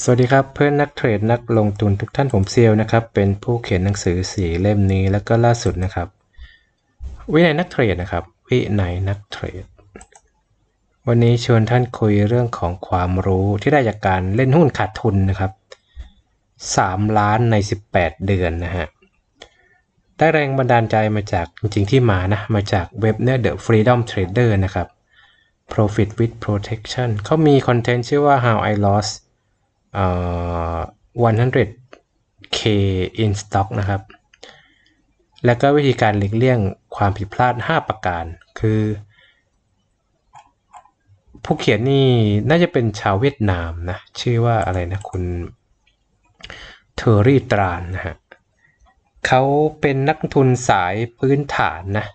สวัสดีครับเพื่อนนักเทรดนักลงทุนทุกท่านผมเซียวนะครับเป็นผู้เขียนหนังสือสีเล่มนี้แล้วก็ล่าสุดนะครับ วินัยนักเทรดนะครับ วินัยนักเทรด วันนี้ชวนท่านคุยเรื่องของความรู้ที่ได้จากการเล่นหุ้นขาดทุนนะครับ 3 ล้านใน 18 เดือนนะฮะได้แรงบันดาลใจมาจากจริงๆที่มานะมาจากเว็บเนี่ย The Freedom Trader นะครับ Profit with Protection เขามีคอนเทนต์ชื่อว่า How I Lost 100k in stock นะครับ แล้วก็วิธีการหลีกเลี่ยงความผิดพลาด 5 ประการ คือ ผู้เขียนนี่น่าจะเป็นชาวเวียดนามนะ ชื่อว่าอะไรนะ คุณเทอรี่ตรานนะฮะเขาเป็นนักทุนสายพื้นฐานนะ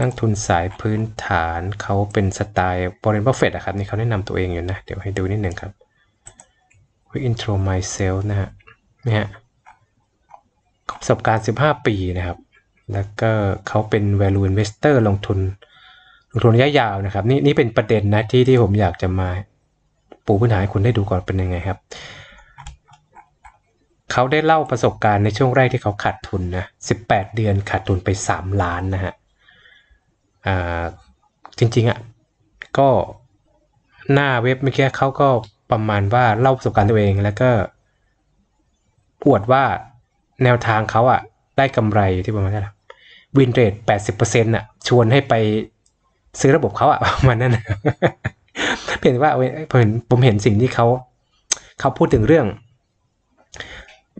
นักทุนสายพื้นฐานเขาเป็นสไตล์บริ n บัฟเฟตอะครับ นี่เขาแนะนำตัวเองอยู่นะ เดี๋ยวให้ดูนิดหนึ่งครับ Quick Intro Myself นะฮะนี่ฮะประสบการณ์ 15 ปีนะครับ แล้วก็เขาเป็น value investor ลงทุนลงทุนระยะยาวนะครับ นี่นี่เป็นประเด็นนะที่ที่ผมอยากจะมาปูพื้นฐานให้คุณได้ดูก่อนเป็นยังไงครับ เขาได้เล่าประสบการณ์ในช่วงแรกที่เขาขาดทุนนะ 18 เดือนขาดทุนไป 3 ล้านนะฮะอ่าจริงๆอะก็หน้าเว็บเมื่อกี้เขาก็ ประมาณว่าเล่าประสบการณ์ตัวเองแล้วก็อวดว่าแนวทางเขาอะได้กำไรที่ประมาณนั้นวินเรทแปดสิบเปอร์เซ็นต์อะชวนให้ไปซื้อระบบเขาอะประมาณนั้นนะเพียงแต่ว่าผมเห็นผมเห็นสิ่งที่เขาเขาพูดถึงเรื่อง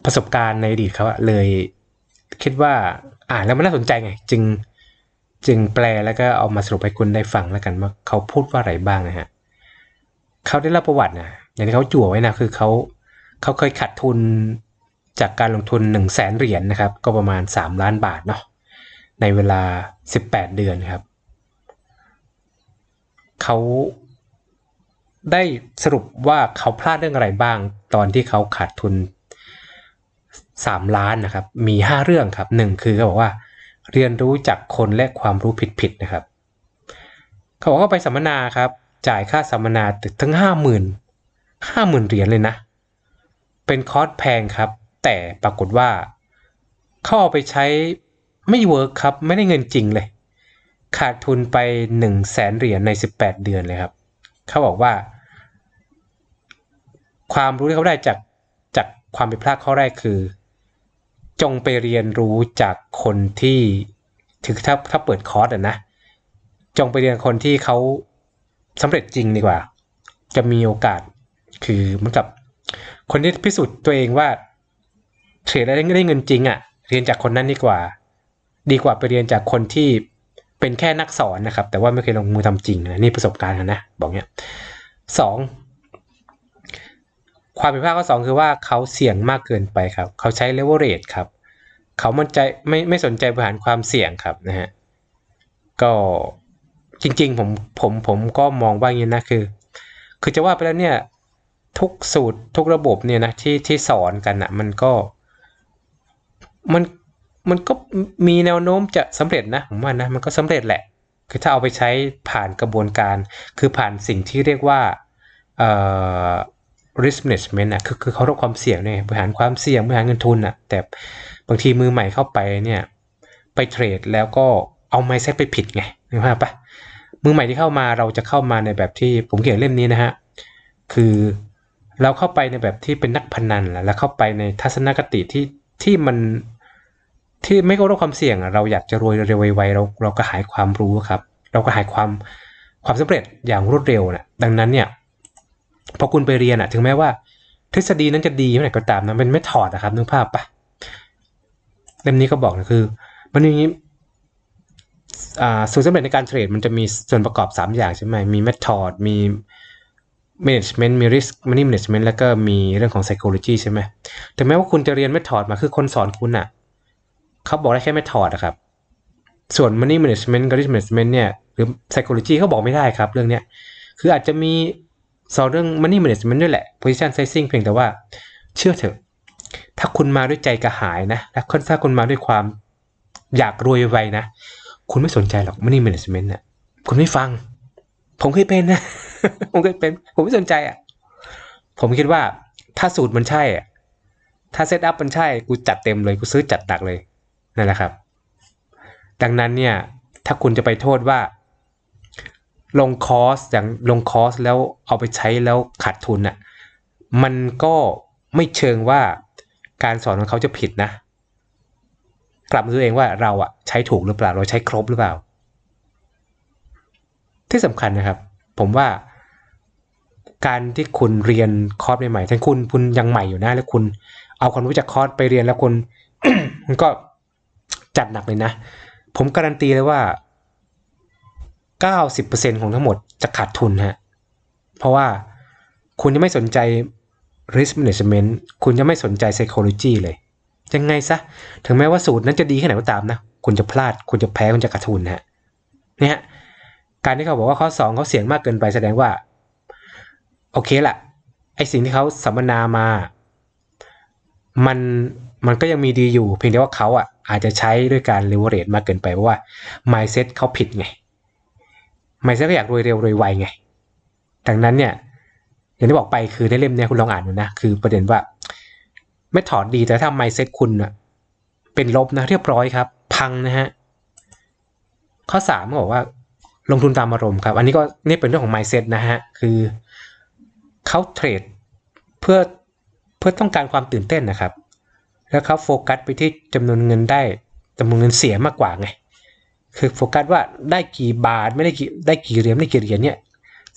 ประสบการณ์ในอดีตเขาอะเลยคิดว่าอ่านแล้วมันน่าสนใจไง จึงจึงแปลแล้วก็เอามาสรุปให้คุณได้ฟังแล้วกันว่าเขาพูดว่าอะไรบ้างนะฮะ เขาได้เล่าประวัตินะอย่างที่เขาจั่วไว้นะคือเขาเขาเคยขาดทุนจากการลงทุน1นึ่งแสนเหรียญนนะครับ ก็ประมาณ 3 ล้านบาทเนาะในเวลา 18 เดือนครับ เขาได้สรุปว่าเขาพลาดเรื่องอะไรบ้าง ตอนที่เขาขาดทุน 3 ล้านนะครับ มี 5 เรื่องครับหนึ่งคือเขาบอกว่า เรียนรู้จากคนและความรู้ผิดๆนะครับ เขาบอกว่าไปสัมมนาครับ จ่ายค่าสัมมนาถึงห้าหมื่นห้าหมื่นเหรียญเลยนะ เป็นคอร์สแพงครับ แต่ปรากฏว่าเขาเอาไปใช้ไม่เวิร์กครับ ไม่ได้เงินจริงเลย ขาดทุนไป1นึ่งแสนเหรียญใน18เดือนเลยครับ เขาบอกว่า ความรู้ที่เขาได้จากจากความผิดพลาดข้อแรกคือ จงไปเรียนรู้จากคนที่ถึงถ้าถ้าเปิดคอร์สอะนะ จงไปเรียนคนที่เขา สำเร็จจริงดีกว่า จะมีโอกาสคือเหมือนกับ คนที่พิสูจน์ตัวเองว่าเทรดได้ได้เงินจริงอะ่ะ เรียนจากคนนั้นดีกว่า ดีกว่าไปเรียนจากคนที่เป็นแค่นักสอนนะครับ แต่ว่าไม่เคยลงมือทำจริงนะนี่ประสบการณ์นะบอกเนี้ยสองความผิดพลาดข้อสองคือว่าเขาเสี่ยงมากเกินไปครับ เขาใช้ leverage ครับ เขามันใจไม่ไม่สนใจบริหารความเสี่ยงครับนะฮะก็ จริง ๆ ผมผมผมก็มองว่าอย่างนี้นะคือ คือจะว่าไปแล้วเนี่ย ทุกสูตรทุกระบบเนี่ยนะที่ที่สอนกันอะมันก็มันมันก็มีแนวโน้มจะสำเร็จนะผมว่านะมันก็สำเร็จแหละ คือถ้าเอาไปใช้ผ่านกระบวนการ คือผ่านสิ่งที่เรียกว่าเอ่อ risk management อะคือคือเขาลดความเสี่ยงเนี่ยบริหารความเสี่ยงบริหารเงินทุนอะแต่บางทีมือใหม่เข้าไปเนี่ย ไปเทรดแล้วก็เอาไมเซ็ตไปผิดไงนึกภาพปะ มือใหม่ที่เข้ามาเราจะเข้ามาในแบบที่ผมเขียนเล่มนี้นะฮะคือเราเข้าไปในแบบที่เป็นนักพนันแล้วเข้าไปในทัศนคติที่ที่มันที่ไม่ก็รู้ความเสี่ยง เราอยากจะรวยเร็วไวๆเราเราก็หายความรู้ครับ เราก็หายความความสำเร็จอย่างรวดเร็วนะดังนั้นเนี่ยพอคุณไปเรียนอะถึงแม้ว่า ทฤษฎีนั้นจะดีเมื่อไหร่ก็ตามนะเป็นไม่ถอดนะครับนึกภาพปะเล่มนี้ก็บอกนะคือ มันอย่างนี้ สูตรสำเร็จในการเทรดมันจะมีส่วนประกอบ 3 อย่างใช่ไหมมี method มี management มี risk money management แล้วก็มีเรื่องของ psychology ใช่ไหมถึงแม้ว่าคุณจะเรียน method มาคือคนสอนคุณอะเขาบอกได้แค่ method นะครับ ส่วน money management กับ risk management เนี่ยหรือ psychology เขาบอกไม่ได้ครับ เรื่องเนี้ยคืออาจจะมีสอนเรื่อง money management ด้วยแหละ position sizing เพียงแต่ว่าเชื่อเถอะ ถ้าคุณมาด้วยใจกระหายนะและถ้าคุณมาด้วยความอยากรวยไวนะ คุณไม่สนใจหรอก money management น่ะ คุณไม่ฟัง ผมเคยเป็นนะ ผมเคยเป็น ผมไม่สนใจอะ ผมคิดว่าถ้าสูตรมันใช่อะ ถ้าเซตอัพมันใช่ กูจัดเต็มเลย กูซื้อจัดหนักเลย นั่นแหละครับ ดังนั้นเนี่ย ถ้าคุณจะไปโทษว่า ลงคอร์สอย่างลงคอร์สแล้วเอาไปใช้แล้วขาดทุนอะ มันก็ไม่เชิงว่าการสอนของเขาจะผิดนะ กลับมาดูเองว่าเราอะใช้ถูกหรือเปล่าเราใช้ครบหรือเปล่า ที่สำคัญนะครับ ผมว่าการที่คุณเรียนคอร์สใหม่ๆทั้งคุณคุณยังใหม่อยู่นะแล้วคุณเอาความรู้จากคอร์สไปเรียนแล้วคุณมันก็จัดหนักเลยนะ ผมการันตีเลยว่า 90%ของทั้งหมดจะขาดทุนฮะ เพราะว่าคุณจะไม่สนใจ risk management คุณจะไม่สนใจ psychology เลย ยังไงซะ ถึงแม้ว่าสูตรนั้นจะดีแค่ไหนก็ตามนะ คุณจะพลาด คุณจะแพ้ คุณจะขาดทุนฮะ เนี่ยการที่เขาบอกว่าข้อสองเขาเสี่ยงมากเกินไปแสดงว่า โอเคละไอสิ่งที่เขาสัมมนามา มัน มันก็ยังมีดีอยู่ เพียงแต่ว่าเขาอะอาจจะใช้ด้วยการเลเวอเรจมากเกินไปเพราะว่า mindset เขาผิดไง mindset ก็อยากรวยเร็วรวยไวไง ดังนั้นเนี่ย อย่างที่บอกไปคือในเล่มเนี่ยคุณลองอ่านดูนะ คือประเด็นว่า ไม่ถอดดีแต่ถ้า mindset คุณอะเป็นลบนะเรียบร้อยครับ พังนะฮะ ข้อสามบอกว่าลงทุนตามอารมณ์ครับ อันนี้ก็นี่เป็นเรื่องของ mindset นะฮะ คือเขาเทรดเพื่อเพื่อต้องการความตื่นเต้นนะครับ แล้วเขาโฟกัสไปที่จำนวนเงินได้จำนวนเงินเสียมากกว่าไง คือโฟกัสว่าได้กี่บาทไม่ได้กี่ได้กี่เหรียญได้กี่เหรียญเนี่ย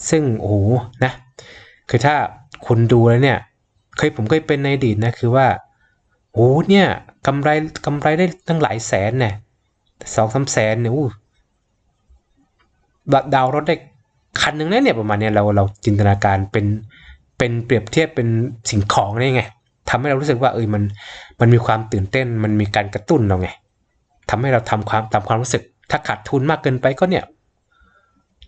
ซึ่งโอ้โหนะ คือถ้าคุณดูแล้วเนี่ย เคยผมเคยเป็นในอดีตนะคือว่าโอ้เนี่ยกำไรกำไรได้ตั้งหลายแสนเนี่ยสองสามแสนเนี่ยอู้ดาวรถได้คันหนึ่งนะเนี่ยประมาณเนี้ยเราเราจินตนาการเป็นเป็นเปรียบเทียบเป็นสิ่งของได้ไงทำให้เรารู้สึกว่าเออมันมันมีความตื่นเต้น มันมีการกระตุ้นเราไงทำให้เราทำความตามความรู้สึก ถ้าขาดทุนมากเกินไปก็เนี่ย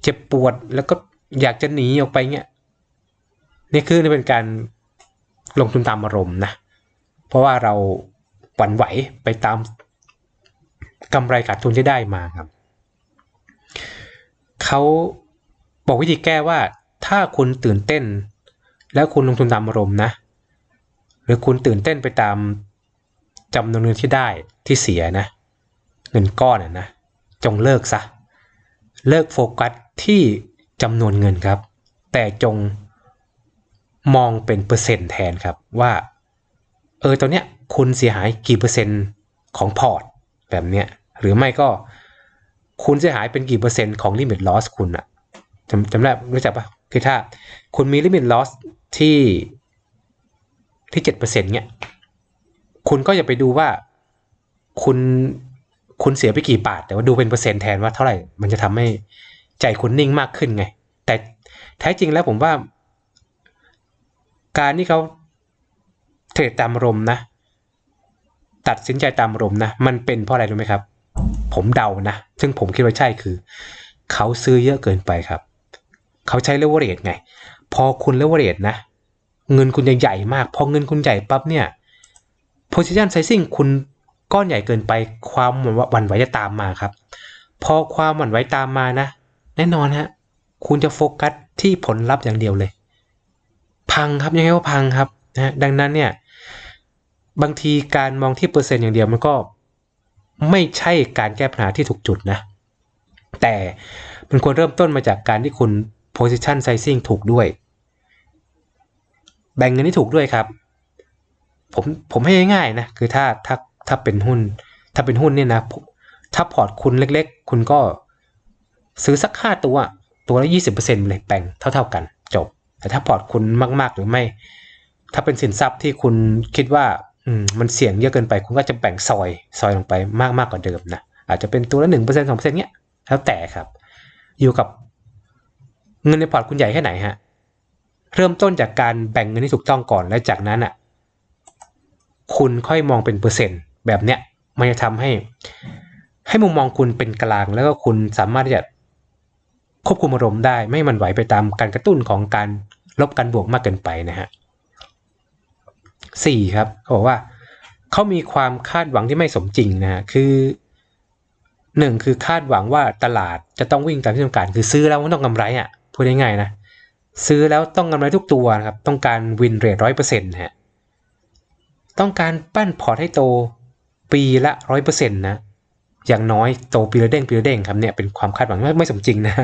เจ็บปวดแล้วก็อยากจะหนีออกไปเงี้ยนี่คือเป็นการ ลงทุนตามอารมณ์นะ เพราะว่าเราหวั่นไหวไปตามกำไรขาดทุนที่ได้มาครับ เขาบอกวิธีแก้ว่าถ้าคุณตื่นเต้น แล้วคุณลงทุนตามอารมณ์นะ หรือคุณตื่นเต้นไปตามจำนวนเงินที่ได้ที่เสียนะ เงินก้อนนะ จงเลิกซะ เลิกโฟกัสที่จำนวนเงินครับ แต่จง มองเป็นเปอร์เซ็นต์แทนครับว่า เออตอนเนี้ยคุณเสียหายกี่เปอร์เซ็นต์ของพอร์ตแบบเนี้ยหรือไม่ก็คุณเสียหายเป็นกี่เปอร์เซ็นต์ของ limit loss คุณอะจำจำได้รู้จักปะคือถ้าคุณมี limit loss ที่ที่เจ็ดเปอร์เซ็นต์เนี้ยคุณก็อย่าไปดูว่าคุณคุณเสียไปกี่บาท แต่ว่าดูเป็นเปอร์เซ็นต์แทนว่าเท่าไหร่ มันจะทำให้ใจคุณนิ่งมากขึ้นไง แต่แท้จริงแล้วผมว่า การที่เขาเทรดตามอารมนะ ตัดสินใจตามอารมนะ มันเป็นเพราะอะไรรู้ไหมครับ ผมเดานะ ซึ่งผมคิดว่าใช่คือ เขาซื้อเยอะเกินไปครับ เขาใช้เลเวอเรจไง พอคุณเลเวอเรจนะ เงินคุณใหญ่มาก พอเงินคุณใหญ่ปั๊บเนี่ย position sizing คุณก้อนใหญ่เกินไป ความหวั่นไหวจะตามมาครับ พอความหวั่นไหวตามมานะ แน่นอนฮะ คุณจะโฟกัสที่ผลลัพธ์อย่างเดียวเลย พังครับยังไงว่าพังครับนะดังนั้นเนี่ยบางทีการมองที่เปอร์เซ็นต์อย่างเดียวมันก็ไม่ใช่การแก้ปัญหาที่ถูกจุดนะ แต่มันควรเริ่มต้นมาจากการที่คุณ position sizing ถูกด้วย แบ่งเงินที่ถูกด้วยครับ ผมผมให้ง่ายๆนะคือถ้าถ้าถ้าเป็นหุ้น ถ้าเป็นหุ้นเนี่ยนะถ้าพอร์ตคุณเล็กๆ คุณก็ซื้อสักห้าตัว ตัวละยี่สิบเปอร์เซ็นต์เลยแบ่งเท่า ๆกัน แต่ถ้าพอร์ตคุณมาก ๆ หรือไม่ ถ้าเป็นสินทรัพย์ที่คุณคิดว่าอืมันเสี่ยงเยอะเกินไป คุณก็จะแบ่งซอยซอยลงไปมากมากกว่าเดิมนะอาจจะเป็นตัวละหนึ่งเปอร์เซ็นต์สองเปอร์เซ็นต์เนี้ยแล้วแต่ครับ อยู่กับเงินในพอร์ตคุณใหญ่แค่ไหนฮะเริ่มต้นจากการแบ่งเงินที่ถูกต้องก่อนและจากนั้นอะคุณค่อยมองเป็นเปอร์เซ็นต์ แบบเนี้ยมันจะทำให้ ให้มุมมองคุณเป็นกลางแล้วก็คุณสามารถที่จะควบคุมอารมณ์ได้ ไม่มันไหวไปตามการกระตุ้นของการ ลบการบวกมากเกินไปนะฮะสี่ครับเขาบอกว่าเขามีความคาดหวังที่ไม่สมจริงนะฮะคือหนึ่งคือคาดหวังว่าตลาดจะต้องวิ่งตามที่ต้องการ คือซื้อแล้วมันต้องกำไรอะพูดง่ายๆนะซื้อแล้วต้องกำไรทุกตัวนะครับต้องการวินเรทร้อยเปอร์เซ็นต์ฮะต้องการปั้นพอร์ตให้โตปีละร้อยเปอร์เซ็นต์นะอย่างน้อยโตปีละเด้งปีละเด้งครับเนี่ยเป็นความคาดหวังไม่ไม่สมจริงนะ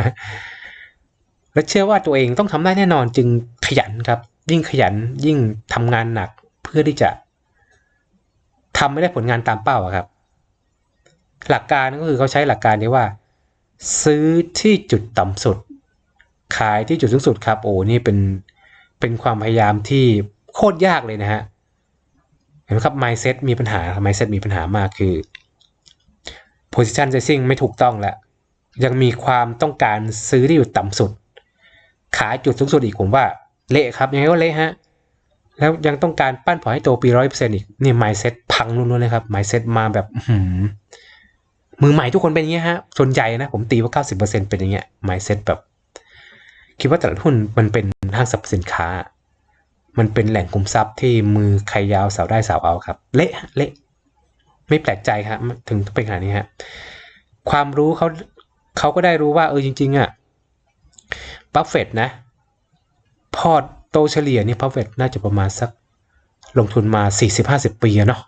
และเชื่อว่าตัวเองต้องทำได้แน่นอนจึงขยันครับ ยิ่งขยันยิ่งทำงานหนักเพื่อที่จะทำไม่ได้ผลงานตามเป้าครับ หลักการก็คือเขาใช้หลักการนี้ว่า ซื้อที่จุดต่ำสุด ขายที่จุดสูงสุดครับ โอ้นี่เป็นเป็นความพยายามที่โคตรยากเลยนะฮะเห็นไหมครับ mindset มีปัญหา mindset มีปัญหามากคือ position sizing ไม่ถูกต้องแล้วยังมีความต้องการซื้อที่อยู่ต่ำสุด ขายจุดสูงสุดอีกผมว่าเละครับยังไงก็เละฮะแล้วยังต้องการปั้นพอให้โตปีร้อยเปอร์เซ็นต์อีกนี่ mindset พังล้วนๆเลยครับ mindset มาแบบหือมือใหม่ทุกคนเป็นอย่างเงี้ยฮะส่วนใหญ่นะผมตีว่า90%เปอร์เซ็นอย่างเงี้ย mindset แบบ คิดว่าตลาดหุ้นมันเป็นห้างสรรพสินค้า มันเป็นแหล่งคุมทรัพย์ที่มือใครยาวสาวได้สาวเอาครับ เละฮะเละไม่แปลกใจครับถึงเป็นขนาดนี้ฮะความรู้เขาเขาก็ได้รู้ว่าเออจริง ๆ อะ บัฟเฟตนะ พอร์ตโตเฉลี่ยนี่บัฟเฟตน่าจะประมาณสักลงทุนมา 40-50 ปีเนาะ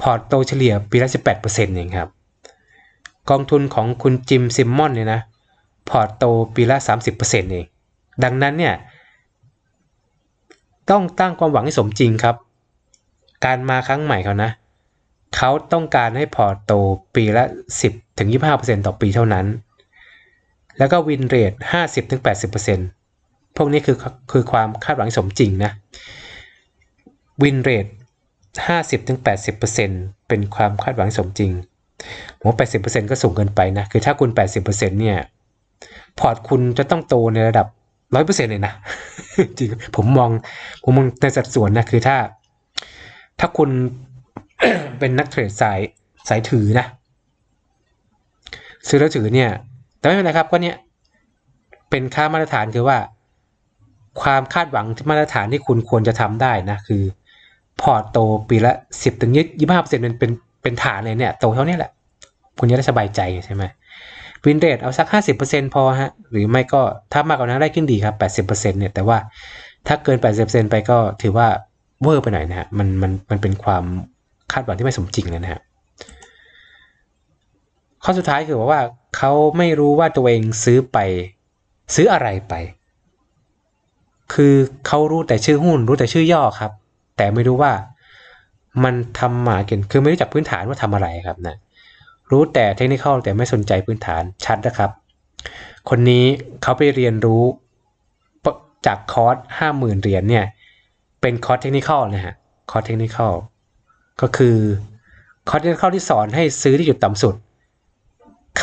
พอร์ตโตเฉลี่ยปีละ 18%เองครับ กองทุนของคุณจิมซิมมอนเนี่ยนะ พอร์ตโตปีละ 30%เองดังนั้นเนี่ย ต้องตั้งความหวังให้สมจริงครับ การมาครั้งใหม่เขานะ เขาต้องการให้พอร์ตโตปีละ 10ถึง25%ต่อปีเท่านั้น แล้วก็วินเรท50-80%พวกนี้คือคือความคาดหวังสมจริงนะวินเรท50-80%เป็นความคาดหวังสมจริงผมว่า80%ก็สูงเกินไปนะ คือถ้าคุณ 80%เนี่ย พอร์ตคุณจะต้องโตในระดับ 100%เลยนะ จริง ผมมอง ผมมองในสัดส่วนนะ คือถ้า ถ้าคุณเป็นนักเทรดสายสายถือนะ ซื้อแล้วถือเนี่ย แต่ไม่เป็นไรครับก็เนี่ยเป็นค่ามาตรฐานคือว่า ความคาดหวังมาตรฐานที่คุณควรจะทำได้นะคือ พอร์ตโตปีละ10ถึง25%เป็นเป็นเป็นฐานเลยเนี่ยโตเท่านี้แหละ คุณจะได้สบายใจใช่ไหมวินเรทเอาสัก 50%พอฮะ หรือไม่ก็ถ้ามากกว่านั้นได้ขึ้นดีครับ 80%เนี่ยแต่ว่าถ้าเกิน 80%ไปก็ถือว่าเวอร์ไปหน่อยนะฮะมันมันมันเป็นความคาดหวังที่ไม่สมจริงเลยนะฮะข้อสุดท้ายคือว่า เขาไม่รู้ว่าตัวเองซื้อไป ซื้ออะไรไป คือเขารู้แต่ชื่อหุ้นรู้แต่ชื่อย่อครับ แต่ไม่รู้ว่ามันทำหมาเกินคือไม่รู้จักพื้นฐานว่าทำอะไรครับนะรู้แต่เทคนิคอลแต่ไม่สนใจพื้นฐานชัดนะครับ คนนี้เขาไปเรียนรู้จากคอร์สห้าหมื่นเหรียญเนี่ย เป็นคอร์สเทคนิคอลนะฮะคอร์สเทคนิคอลก็คือคอร์สเทคนิคที่สอนให้ซื้อที่จุดต่ำสุด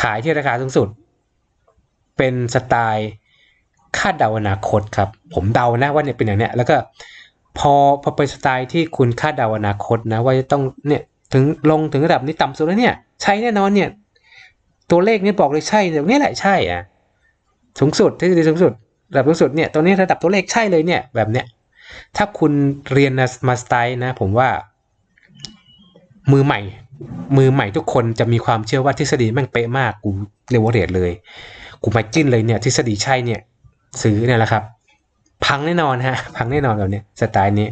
ขายที่ราคาสูงสุด เป็นสไตล์คาดเดาอนาคตครับ ผมเดานะว่าเนี่ยเป็นอย่างเนี้ยแล้วก็พอพอเป็นสไตล์ที่คุณคาดเดาอนาคตนะว่าจะต้องเนี่ยถึงลงถึงระดับนี้ต่ำสุดแล้วเนี่ย ใช่แน่นอนเนี่ย ตัวเลขนี่บอกเลยใช่แต่นี่แหละใช่อะสูงสุดที่สูงสุดระดับสูงสุดเนี่ยตัวนี้ระดับตัวเลขใช่เลยเนี่ย แบบเนี้ยถ้าคุณเรียนมาสไตล์นะ ผมว่า มือใหม่ มือใหม่ทุกคนจะมีความเชื่อว่าทฤษฎีแม่งเป๊ะมากกูเรเวอเรทเลย กูมาจิ้นเลยเนี่ยทฤษฎีใช่เนี่ยซื้อเนี่ยแหละครับ พังแน่นอนฮะ พังแน่นอนแบบนี้สไตล์นี้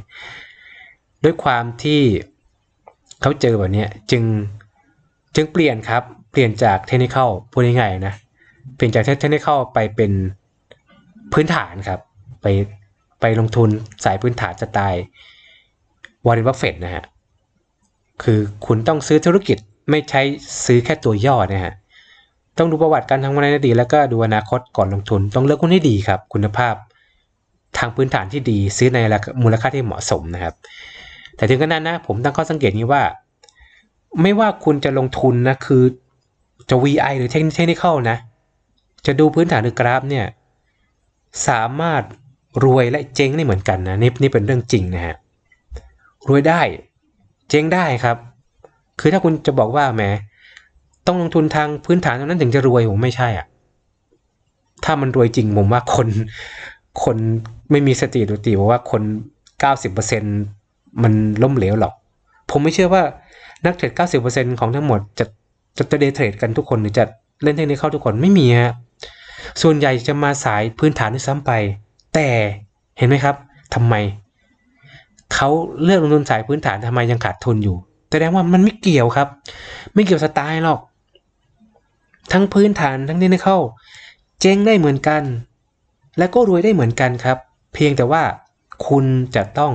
ด้วยความที่เขาเจอแบบนี้จึงจึงเปลี่ยนครับ เปลี่ยนจากเทคนิคพูดง่ายๆนะ เปลี่ยนจากเทคนิคไปเป็นพื้นฐานครับ ไปไปลงทุนสายพื้นฐานสไตล์วอร์เรนบัฟเฟตนะฮะ คือคุณต้องซื้อธุรกิจไม่ใช้ซื้อแค่ตัวย่อนะฮะต้องดูประวัติการทำงานในอดีตแล้วก็ดูอนาคตก่อนลงทุน ต้องเลือกหุ้นให้ดีครับ คุณภาพทางพื้นฐานที่ดีซื้อในมูลค่าที่เหมาะสมนะครับ แต่ถึงขนาดนนะ ผมตั้งข้อสังเกตนี้ว่า ไม่ว่าคุณจะลงทุนนะคือจะ VI หรือเทคนิคนะ จะดูพื้นฐานหรือกราฟเนี่ยสามารถรวยและเจ๊งได้เหมือนกันนะนี่นี่เป็นเรื่องจริงนะฮะรวยได้ เจ๊งได้ครับ คือถ้าคุณจะบอกว่าแหมต้องลงทุนทางพื้นฐานเท่านั้นถึงจะรวยผมไม่ใช่อะ ถ้ามันรวยจริงผมว่าคน คนไม่มีสติดูตีบอกว่าคน 90%มันล้มเหลวหรอก ผมไม่เชื่อว่านักเทรด 90%ของทั้งหมดจะจะจะเดย์เทรดกันทุกคนหรือจะเล่นเทคนิคเข้าทุกคนไม่มีฮะ ส่วนใหญ่จะมาสายพื้นฐานด้วยซ้ำไป แต่เห็นไหมครับทำไม เขาเลือกลงทุนสายพื้นฐานทำไมยังขาดทุนอยู่ แสดงว่ามันไม่เกี่ยวครับ ไม่เกี่ยวสไตล์หรอก ทั้งพื้นฐานทั้งเทคนิคเจ๊งได้เหมือนกัน และก็รวยได้เหมือนกันครับ เพียงแต่ว่าคุณจะต้อง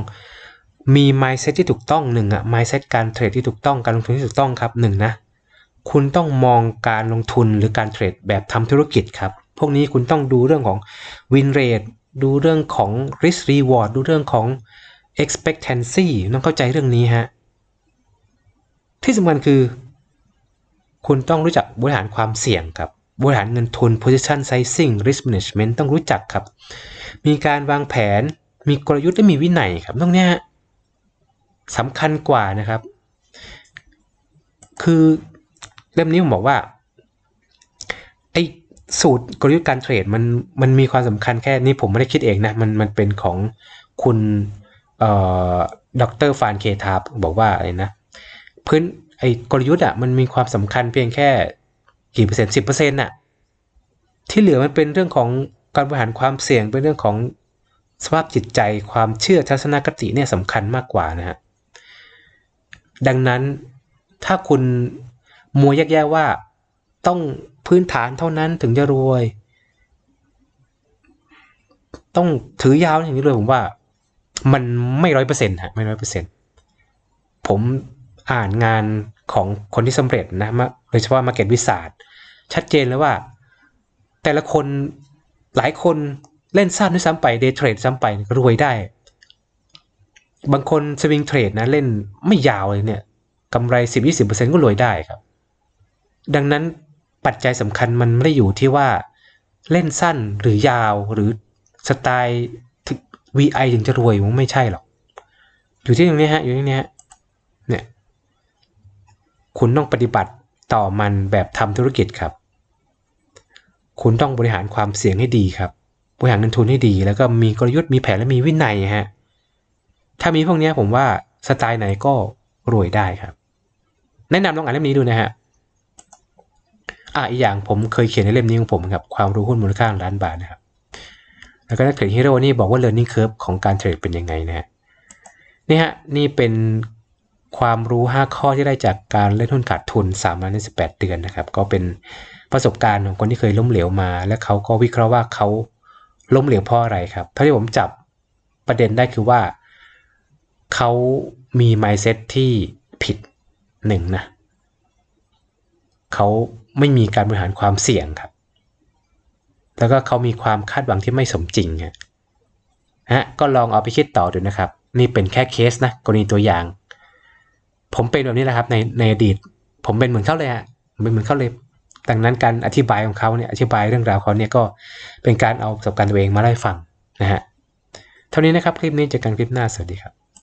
มี mindset ที่ถูกต้องหนึ่งอะ mindset การเทรดที่ถูกต้องการลงทุนที่ถูกต้องครับหนึ่งนะคุณต้องมองการลงทุนหรือการเทรดแบบทำธุรกิจครับ พวกนี้คุณต้องดูเรื่องของ win rate ดูเรื่องของ risk reward ดูเรื่องของ expectancy ต้องเข้าใจเรื่องนี้ฮะ ที่สำคัญคือ คุณต้องรู้จักบริหารความเสี่ยงครับ บริหารเงินทุน position sizing risk management ต้องรู้จักครับ มีการวางแผน มีกลยุทธ์และมีวินัยครับตรงเนี้ยสำคัญกว่านะครับ คือเล่มนี้ผมบอกว่าไอ้สูตรกลยุทธ์การเทรดมันมันมีความสำคัญแค่นี้ผมไม่ได้คิดเองนะ มันมันเป็นของคุณ ดรฟานเคทาบบอกว่าอะไรนะพื้นไอ้กลยุทธ์อะมันมีความสำคัญเพียงแค่กี่เปอร์เซ็นต์สิบเปอร์เซ็นต์น่ะที่เหลือมันเป็นเรื่องของการบริหารความเสี่ยงเป็นเรื่องของสภาพจิตใจความเชื่อทัศนคติเนี่ยสำคัญมากกว่านะฮะดังนั้นถ้าคุณมัวแยกแยะว่าต้องพื้นฐานเท่านั้นถึงจะรวย ต้องถือยาวอย่างนี้เลยผมว่า มันไม่ร้อยเปอร์เซ็นต์ฮะไม่ร้อยเปอร์เซ็นต์ผมอ่านงานของคนที่สำเร็จนะมาโดยเฉพาะมาเก็ตวิสาดชัดเจนเลยว่า แต่ละคนหลายคนเล่นสั้นด้วยซ้ำไปเดย์เทรดซ้ำไปรวยได้ บางคนสวิงเทรดนะเล่นไม่ยาวเลยเนี่ยกำไร 10-20%ก็รวยได้ครับ ดังนั้นปัจจัยสำคัญมันไม่ได้อยู่ที่ว่าเล่นสั้นหรือยาวหรือสไตล์ VI ถึงจะรวยมันไม่ใช่หรอก อยู่ที่ตรงนี้ฮะ อยู่ที่นี้ฮะ เนี่ย คุณต้องปฏิบัติต่อมันแบบทำธุรกิจครับ คุณต้องบริหารความเสี่ยงให้ดีครับ บริหารเงินทุนให้ดี แล้วก็มีกลยุทธ์ มีแผน และมีวินัยฮะ ถ้ามีพวกนี้ผมว่าสไตล์ไหนก็รวยได้ครับ แนะนำลองอ่านเล่มนี้ดูนะฮะอะอีกอย่างผมเคยเขียนในเล่มนี้ของผมครับ ความรู้หุ้นมูลค่าล้านบาทนะครับ แล้วก็นักเทรดฮีโร่นี่บอกว่า learning curve ของการเทรดเป็นยังไงนะฮะนี่ฮะนี่เป็นความรู้ 5 ข้อที่ได้จากการเล่นหุ้นขาดทุน3ล้านใน18 เดือนนะครับ ก็เป็นประสบการณ์ของคนที่เคยล้มเหลวมา และเขาก็วิเคราะห์ว่าเขาล้มเหลวเพราะอะไรครับเท่าที่ผมจับประเด็นได้คือว่า เขามี mindset ที่ผิดหนึ่งนะเขาไม่มีการบริหารความเสี่ยงครับ แล้วก็เขามีความคาดหวังที่ไม่สมจริงฮะก็ลองเอาไปคิดต่อดูนะครับ นี่เป็นแค่เคสนะกรณีตัวอย่าง ผมเป็นแบบนี้แหละครับในในอดีต ผมเป็นเหมือนเขาเลยฮะเป็นเหมือนเขาเลยดังนั้นการอธิบายของเขาเนี่ยอธิบายเรื่องราวเขาเนี่ยก็เป็นการเอาประสบการณ์ตัวเองมาไล่าฟังนะฮะเท่านี้นะครับคลิปนี้เจอกันคลิปหน้าสวัสดีครับ